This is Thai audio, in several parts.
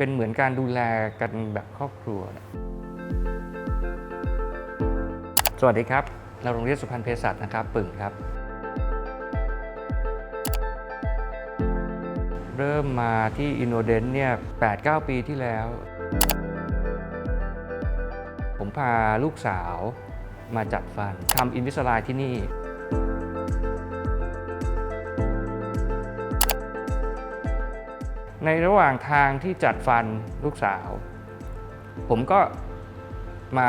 เป็นเหมือนการดูแลกันแบบครอบครัว สวัสดีครับ เราโรงเรียนสุพรรณเภสัชนะครับ ปึ่งครับ เริ่มมาที่อินโนเดนเนี่ย8-9 ปีที่แล้ว ผมพาลูกสาวมาจัดฟันทำอินวิสไลที่นี่ ในระหว่างทางที่จัดฟันลูกสาว ผมก็มา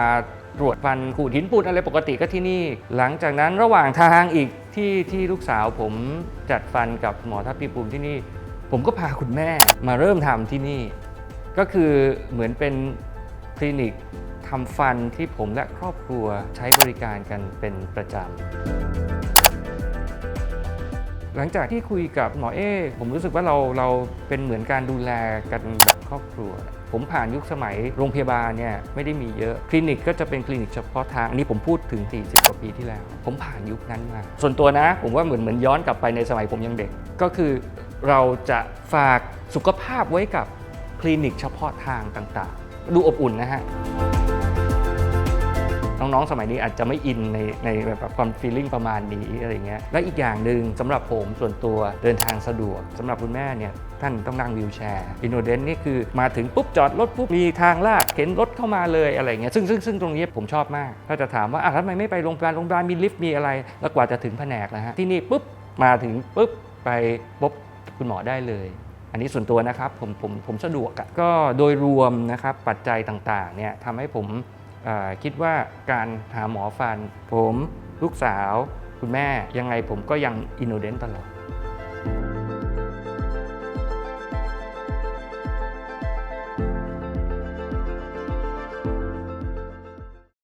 ตรวจฟันขูดหินปูนอะไรปกติก็ที่นี่ หลังจากนั้นระหว่างทางอีกที่ที่ลูกสาวผมจัดฟันกับหมอทัพพีภูมที่นี่ ผมก็พาคุณแม่มาเริ่มทำที่นี่ ก็คือเหมือนเป็นคลินิกทำฟันที่ผมและครอบครัวใช้บริการกันเป็นประจำ หลังจากที่คุยกับหมอเอผมรู้สึกว่าเราเราเป็นเหมือนการดูแลกันแบบครอบครัว ผมผ่านยุคสมัยโรงพยาบาลเนี่ยไม่ได้มีเยอะคลินิกก็จะเป็นคลินิกเฉพาะทางอันนี้ผมพูดถึง 40 กว่าปีที่แล้ว ผมผ่านยุคนั้นมา ส่วนตัวนะ ผมว่าเหมือนเหมือนย้อนกลับไปในสมัยผมยังเด็ก ก็คือเราจะฝากสุขภาพไว้กับคลินิกเฉพาะทางต่างๆ ดูอบอุ่นนะฮะ น้องๆ สมัยนี้อาจจะไม่อินในในแบบความฟีลลิ่งประมาณนี้อะไรเงี้ยและอีกอย่างหนึ่งสำหรับผมส่วนตัวเดินทางสะดวกสำหรับคุณแม่เนี่ยท่านต้องนั่งวีลแชร์อินโนเดนนี่คือมาถึงปุ๊บจอดรถปุ๊บมีทางลาดเข็นรถเข้ามาเลยอะไรเงี้ยซึ่งซึ่งซึ่งตรงนี้ผมชอบมาก ถ้าจะถามว่าอะทำไมไม่ไปโรงพยาบาลโรงพยาบาลมีลิฟต์มีอะไร แล้วกว่าจะถึงแผนกนะฮะที่นี่ปุ๊บมาถึงปุ๊บไปปุ๊บคุณหมอได้เลยอันนี้ส่วนตัวนะครับผมผมผมสะดวกอะก็โดยรวมนะครับปัจจัยต่างๆเนี่ยทำให้ผม คิดว่าการหาหมอฟัน ผม ลูกสาว คุณแม่ยังไงผมก็ยังอินโนเดนตลอด